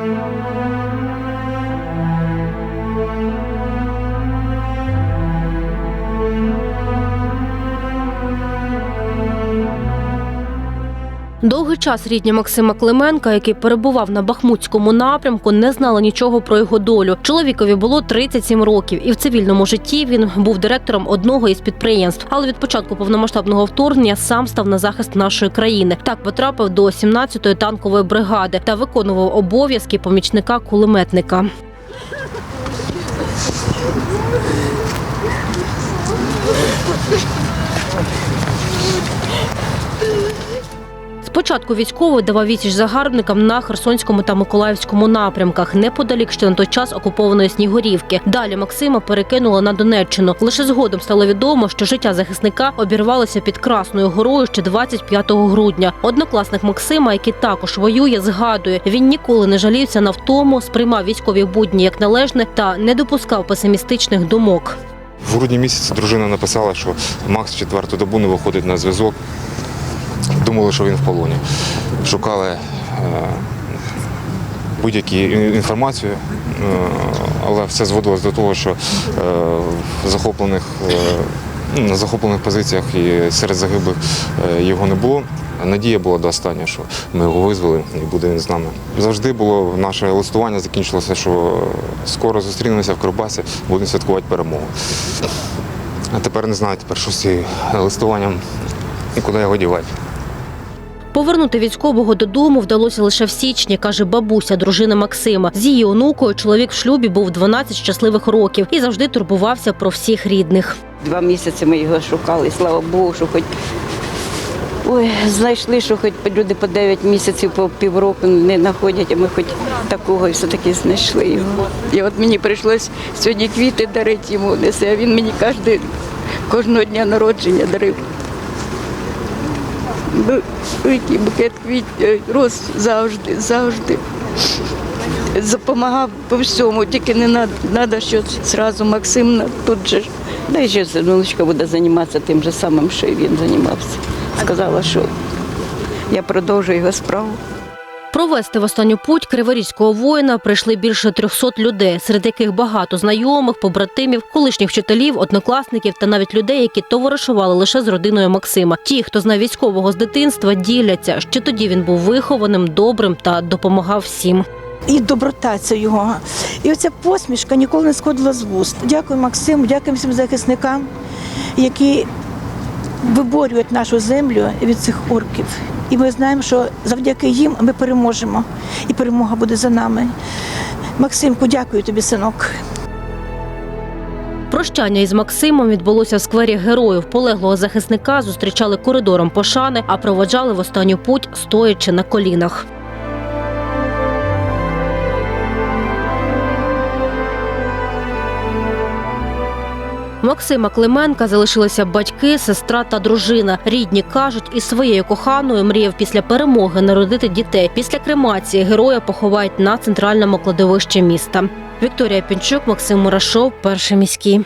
thank you Довгий час рідні Максима Клименка, який перебував на Бахмутському напрямку, не знали нічого про його долю. Чоловікові було 37 років, і в цивільному житті він був директором одного із підприємств. Але від початку повномасштабного вторгнення сам став на захист нашої країни. Так потрапив до 17-ї танкової бригади та виконував обов'язки помічника кулеметника. Спочатку військовий давав відсіч загарбникам на Херсонському та Миколаївському напрямках, неподалік ще на той час окупованої Снігурівки. Далі Максима перекинули на Донеччину. Лише згодом стало відомо, що життя захисника обірвалося під Красною горою ще 25 грудня. Однокласник Максима, який також воює, згадує, він ніколи не жалівся на втому, сприймав військові будні як належне та не допускав песимістичних думок. В грудні місяці дружина написала, що Макс четверту добу не виходить на зв'язок. Думали, що він в полоні. Шукали е, будь-які ін- інформацію, е, але все зводилось до того, що е, в захоплених, ну, на захоплених позиціях і серед загиблих його не було. Надія була до останнього, що ми його визвали і буде він з нами. Завжди було наше листування закінчилося, що скоро зустрінемося в Кривбасі, будемо святкувати перемогу. А тепер не знаю, тепер що з цим листуванням і куди його дівати. Повернути військового додому вдалося лише в січні, каже бабуся, дружина Максима. З її онукою чоловік в шлюбі був 12 щасливих років і завжди турбувався про всіх рідних. Два місяці ми його шукали, слава Богу, що хоч ой, знайшли, що хоч люди по 9 місяців, по півроку не знаходять, а ми хоч такого і все-таки знайшли його. І от мені прийшлось сьогодні квіти дарити йому несе, а він мені кожного дня народження дарив. Великий букет квітів, роз завжди, завжди. Допомагав по всьому, тільки не треба, що зразу Максим тут же. Да і ще синочка буде займатися тим же самим, що і він займався. Сказала, що я продовжую його справу. Провести в останню путь криворізького воїна прийшли більше 300 людей, серед яких багато знайомих, побратимів, колишніх вчителів, однокласників та навіть людей, які товаришували лише з родиною Максима. Ті, хто знав військового з дитинства, діляться, що тоді він був вихованим, добрим та допомагав всім. і доброта це його. І оця посмішка ніколи не сходила з вуст. Дякую Максиму, дякую всім захисникам, які виборюють нашу землю від цих орків. І ми знаємо, що завдяки їм ми переможемо, і перемога буде за нами. Максимку, дякую тобі, синок. Прощання із Максимом відбулося в сквері героїв. Полеглого захисника зустрічали коридором пошани, а проводжали в останню путь, стоячи на колінах. Максима Клименка залишилися батьки, сестра та дружина. Рідні кажуть, із своєю коханою мріяв після перемоги народити дітей. Після кремації героя поховають на центральному кладовищі міста. Вікторія Пінчук, Максим Мурашов, перший міський.